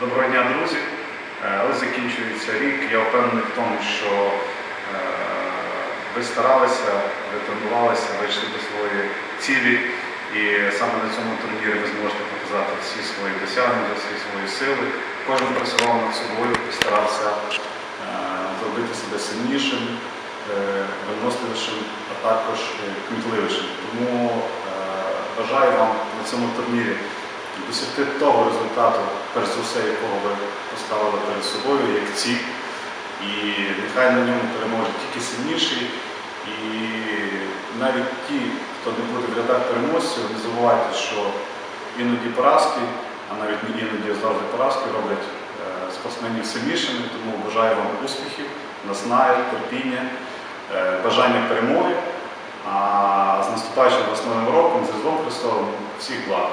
Доброго дня, друзі. Е, але закінчується рік. Я впевнений в тому, що е, ви старалися, ви тренувалися, вийшли до своєї цілі. І саме на цьому турнірі ви зможете показати всі свої досягнення, всі свої сили. Кожен працював над собою і старався е, зробити себе сильнішим, виносливішим, а також кмітливішим. Тому бажаю вам на цьому турнірі досягти того результату, перш за все, якого ви поставили перед собою, як ціль. І нехай на ньому переможе тільки сильніший. І навіть ті, хто не буде в рядах переможців, не забувайте, що іноді поразки, а навіть не іноді, завжди поразки роблять е, спортсменів сильнішими. Тому бажаю вам успіхів, наснаги, терпіння, е, бажання перемоги. А з наступаючим вас новим роком, з Різдвом Христовим, всіх благ!